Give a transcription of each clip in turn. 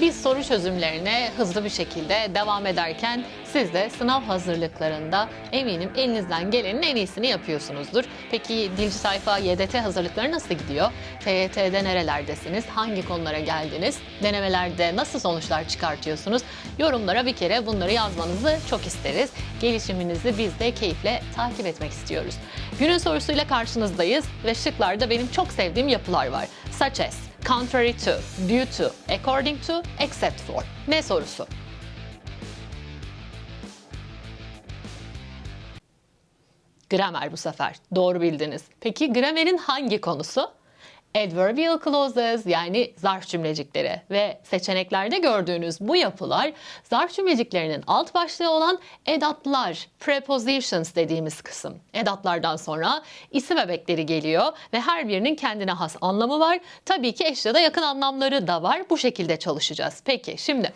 Biz soru çözümlerine hızlı bir şekilde devam ederken siz de sınav hazırlıklarında eminim elinizden gelenin en iyisini yapıyorsunuzdur. Peki dilci sayfa YDT hazırlıkları nasıl gidiyor? TYT'de nerelerdesiniz? Hangi konulara geldiniz? Denemelerde nasıl sonuçlar çıkartıyorsunuz? Yorumlara bir kere bunları yazmanızı çok isteriz. Gelişiminizi biz de keyifle takip etmek istiyoruz. Günün sorusuyla karşınızdayız ve şıklarda benim çok sevdiğim yapılar var. Such as, contrary to, due to, according to, except for. Ne sorusu? Gramer bu sefer. Doğru bildiniz. Peki gramerin hangi konusu? Adverbial clauses yani zarf cümlecikleri ve seçeneklerde gördüğünüz bu yapılar zarf cümleciklerinin alt başlığı olan edatlar, prepositions dediğimiz kısım. Edatlardan sonra isim bebekleri geliyor ve her birinin kendine has anlamı var. Tabii ki eş ya da yakın anlamları da var. Bu şekilde çalışacağız. Peki şimdi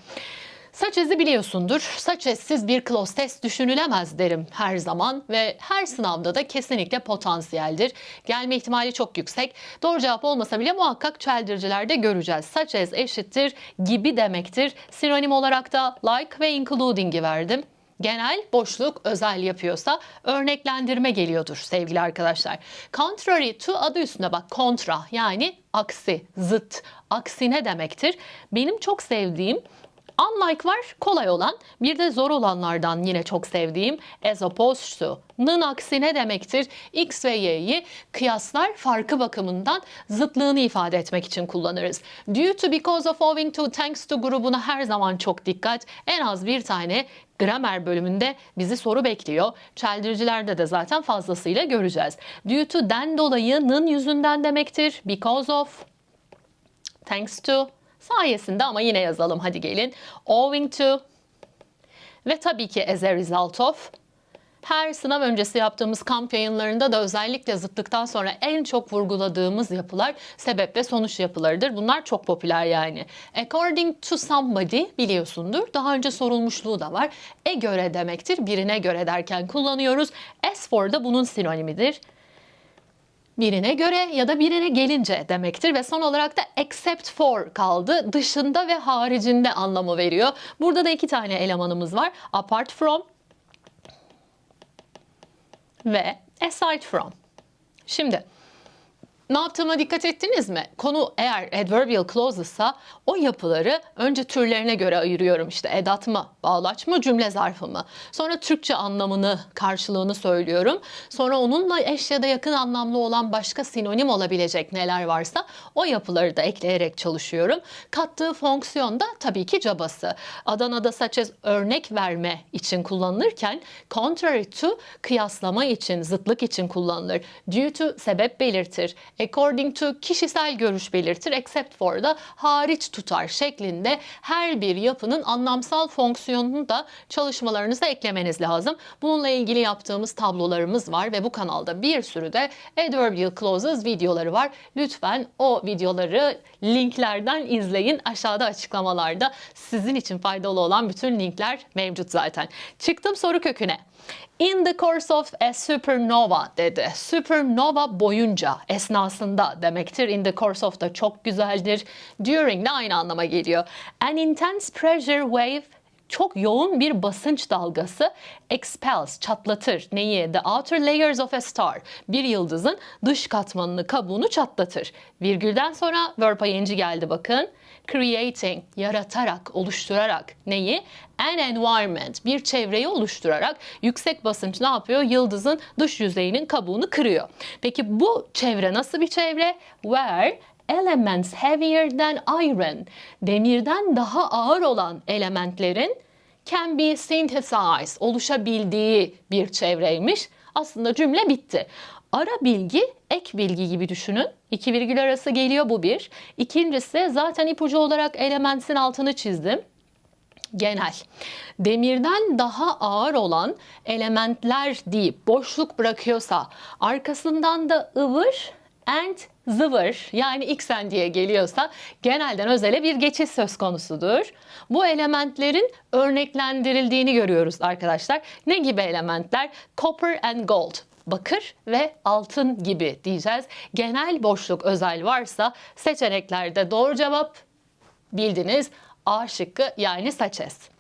Such as'i biliyorsundur. Such as'siz bir clause test düşünülemez derim her zaman ve her sınavda da kesinlikle potansiyeldir. Gelme ihtimali çok yüksek. Doğru cevap olmasa bile muhakkak çeldiricilerde göreceğiz. Such as eşittir gibi demektir. Sinonim olarak da like ve including'i verdim genel boşluk özel yapıyorsa örneklendirme geliyordur sevgili arkadaşlar. Contrary to adı üstünde bak kontra yani aksi, zıt, aksine demektir. Benim çok sevdiğim Unlike var kolay olan bir de zor olanlardan yine çok sevdiğim as opposed to. Nın aksine demektir. X ve Y'yi kıyaslar farkı bakımından zıtlığını ifade etmek için kullanırız. Due to, because of, owing to, thanks to grubuna her zaman çok dikkat. En az bir tane gramer bölümünde bizi soru bekliyor. Çeldiricilerde de zaten fazlasıyla göreceğiz. Due to den dolayı nın yüzünden demektir. Because of, thanks to, sayesinde ama yine yazalım hadi gelin. Owing to ve tabii ki as a result of her sınav öncesi yaptığımız kamp yayınlarında da özellikle zıtlıktan sonra en çok vurguladığımız yapılar sebep ve sonuç yapılarıdır. Bunlar çok popüler yani. According to somebody biliyorsundur. Daha önce sorulmuşluğu da var. E göre demektir. Birine göre derken kullanıyoruz. As for da bunun sinonimidir birine göre ya da birine gelince demektir ve son olarak da except for kaldı. Dışında ve haricinde anlamı veriyor. Burada da iki tane elemanımız var. Apart from ve aside from. Şimdi ne yaptığıma dikkat ettiniz mi? Konu eğer adverbial clauses'sa o yapıları önce türlerine göre ayırıyorum. İşte edat mı, bağlaç mı, cümle zarfı mı? Sonra Türkçe anlamını, karşılığını söylüyorum. Sonra onunla eş ya da yakın anlamlı olan başka sinonim olabilecek neler varsa o yapıları da ekleyerek çalışıyorum. Kattığı fonksiyon da tabii ki cabası. Adana'da as örnek verme için kullanılırken contrary to kıyaslama için, zıtlık için kullanılır. Due to sebep belirtir according to kişisel görüş belirtir, except for da hariç tutar şeklinde her bir yapının anlamsal fonksiyonunu da çalışmalarınıza eklemeniz lazım. Bununla ilgili yaptığımız tablolarımız var ve bu kanalda bir sürü de adverbial clauses videoları var. Lütfen o videoları linklerden izleyin. Aşağıda açıklamalarda sizin için faydalı olan bütün linkler mevcut zaten. Çıktım soru köküne. In the course of a supernova dedi. Supernova boyunca, esnasında demektir. In the course of da çok güzeldir. During de aynı anlama geliyor. An intense pressure wave çok yoğun bir basınç dalgası expels, çatlatır. Neyi? The outer layers of a star. Bir yıldızın dış katmanını, kabuğunu çatlatır. Virgülden sonra verb ing geldi bakın. Creating, yaratarak, oluşturarak. Neyi? An environment, bir çevreyi oluşturarak yüksek basınç ne yapıyor? Yıldızın dış yüzeyinin kabuğunu kırıyor. Peki bu çevre nasıl bir çevre? Where elements heavier than iron, demirden daha ağır olan elementlerin can be synthesized, oluşabildiği bir çevreymiş. Aslında cümle bitti. Ara bilgi, ek bilgi gibi düşünün. İki virgül arası geliyor bu bir. İkincisi zaten ipucu olarak elementin altını çizdim genel. Demirden daha ağır olan elementler deyip boşluk bırakıyorsa arkasından da ıvır and zıvır yani xen diye geliyorsa genelden özele bir geçiş söz konusudur. Bu elementlerin örneklendirildiğini görüyoruz arkadaşlar. Ne gibi elementler? Copper and gold bakır ve altın gibi diyeceğiz. Genel boşluk özel varsa seçeneklerde doğru cevap bildiniz A şıkkı yani saçes.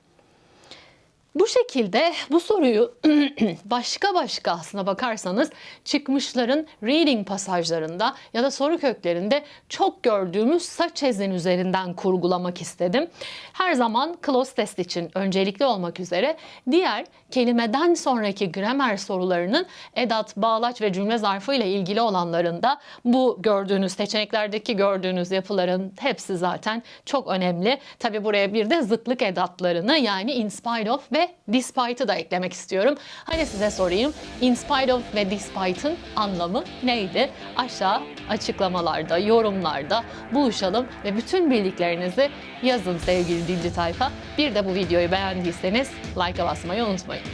Bu şekilde bu soruyu başka başka aslına bakarsanız çıkmışların reading pasajlarında ya da soru köklerinde çok gördüğümüz saçezin üzerinden kurgulamak istedim. Her zaman close test için öncelikli olmak üzere diğer kelimeden sonraki gramer sorularının edat, bağlaç ve cümle zarfı ile ilgili olanlarında bu gördüğünüz seçeneklerdeki gördüğünüz yapıların hepsi zaten çok önemli. Tabi buraya bir de zıtlık edatlarını yani in spite of ve despite'ı da eklemek istiyorum. Hadi size sorayım. In spite of ve despite'ın anlamı neydi? Aşağı açıklamalarda, yorumlarda buluşalım ve bütün bildiklerinizi yazın sevgili dilci tayfa. Bir de bu videoyu beğendiyseniz like'a basmayı unutmayın.